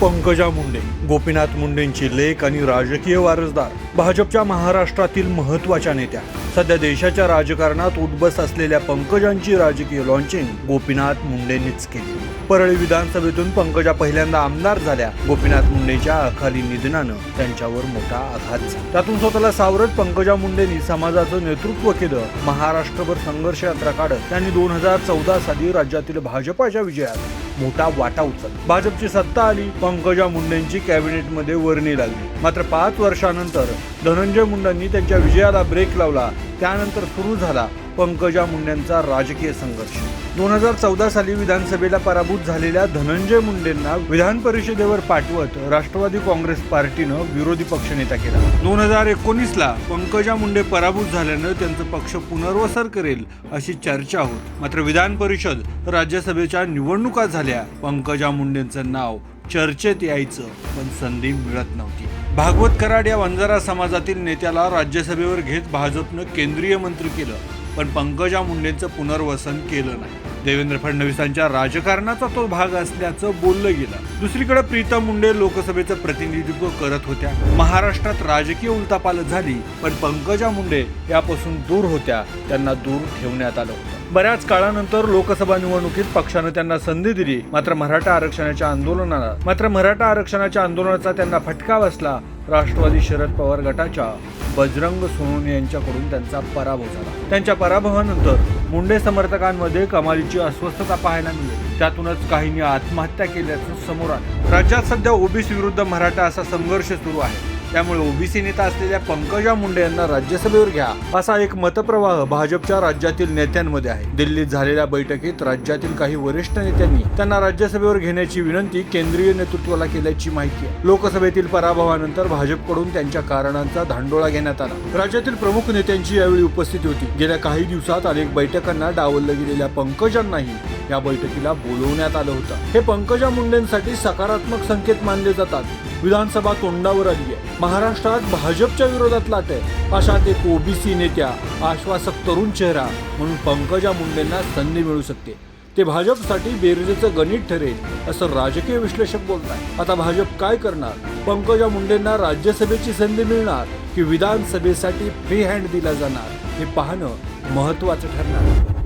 पंकजा मुंडे गोपीनाथ मुंडेंची लेख आणि राजकीय वारसदार भाजपच्या महाराष्ट्रातील महत्त्वाच्या नेत्या. सध्या देशाच्या राजकारणात उद्बस असलेल्या पंकजांची राजकीय लॉन्चिंग गोपीनाथ मुंडेंनीच केली. परळी विधानसभेतून पंकजा पहिल्यांदा आमदार झाल्या. गोपीनाथ मुंडेच्या अकाली निधनानं त्यांच्यावर मोठा आघात झाला. त्यातून स्वतःला सावरत पंकजा मुंडेंनी समाजाचं नेतृत्व केलं. महाराष्ट्रभर संघर्ष यात्रा काढत त्यांनी दोन हजार चौदा साली राज्यातील भाजपाच्या विजयात मोठा वाटा उचलला. भाजपची सत्ता आली पंकजा मुंडेंची कॅबिनेटमध्ये वर्णी लागली. मात्र पाच वर्षानंतर धनंजय मुंडेंनी त्यांच्या विजयाला ब्रेक लावला. त्यानंतर सुरू झाला पंकजा मुंडेंचा राजकीय संघर्ष. दोन हजार चौदा साली विधानसभेला पराभूत झालेल्या धनंजय मुंडेंना विधान परिषदेवर पाठवत राष्ट्रवादी काँग्रेस पार्टीनं विरोधी पक्षनेता केला. दोन हजार एकोणीसला पंकजा मुंडे पराभूत झाल्यानं त्यांचं पक्ष पुनर्वसन करेल अशी चर्चा होत. मात्र विधान परिषद राज्यसभेच्या निवडणुका झाल्या. पंकजा मुंडेंचं नाव चर्चेत यायचं पण संधी मिळत नव्हती. भागवत कराड या वंजारा समाजातील नेत्याला राज्यसभेवर घेत भाजपनं केंद्रीय मंत्री केलं. पण पंकजा मुंडेंचं पुनर्वसन केलं नाही. देवेंद्र फडणवीसांच्या राजकारणाचा तो भाग असल्याचं बोललं गेलं. दुसरीकडे प्रीतम मुंडे लोकसभेचं प्रतिनिधित्व करत होत्या. महाराष्ट्रात राजकीय उलथापालट झाली पण पंकजा मुंडे यापासून दूर होत्या त्यांना दूर ठेवण्यात आलं होतं. बऱ्याच काळानंतर लोकसभा निवडणुकीत पक्षानं त्यांना संधी दिली. मात्र मराठा आरक्षणाच्या आंदोलनाला मात्र मराठा आरक्षणाच्या आंदोलनाचा त्यांना फटका बसला. राष्ट्रवादी शरद पवार गटाच्या बजरंग सोनवणे यांच्याकडून त्यांचा पराभव झाला. त्यांच्या पराभवानंतर मुंडे समर्थकांमध्ये कमालीची अस्वस्थता पाहायला मिळेल. त्यातूनच काहींनी आत्महत्या केल्याचं समोर आलं. राज्यात सध्या ओबीसी विरुद्ध मराठा असा संघर्ष सुरू आहे. त्यामुळे ओबीसी नेता असलेल्या पंकजा मुंडे यांना राज्यसभेवर घ्या असा एक मतप्रवाह भाजपच्या राज्यातील नेत्यांमध्ये आहे. दिल्लीत झालेल्या बैठकीत राज्यातील काही वरिष्ठ नेत्यांनी त्यांना राज्यसभेवर घेण्याची विनंती केंद्रीय नेतृत्वाला केल्याची माहिती आहे. लोकसभेतील पराभवानंतर भाजपकडून त्यांच्या कारणांचा धांडोळा घेण्यात आला. राज्यातील प्रमुख नेत्यांची यावेळी उपस्थिती होती. गेल्या काही दिवसात अनेक बैठकांना डावललं गेलेल्या पंकजांनाही या बैठकीला बोलवण्यात आलं होतं. हे पंकजा मुंडेंसाठी सकारात्मक संकेत मानले जातात. विधानसभा तोंडावर आली आहे महाराष्ट्रात भाजपच्या विरोधात लाट आहे. अशात एक ओबीसी नेत्या आश्वासक तरुण चेहरा म्हणून पंकजा मुंडेंना संधी मिळू शकते. ते भाजपसाठी बेरजेचं गणित ठरेल असं राजकीय विश्लेषक बोलतात आता भाजप काय करणार? पंकजा मुंडेंना राज्यसभेची संधी मिळणार की विधानसभेसाठी फ्री हँड दिला जाणार? हे पाहणं महत्वाचं ठरणार.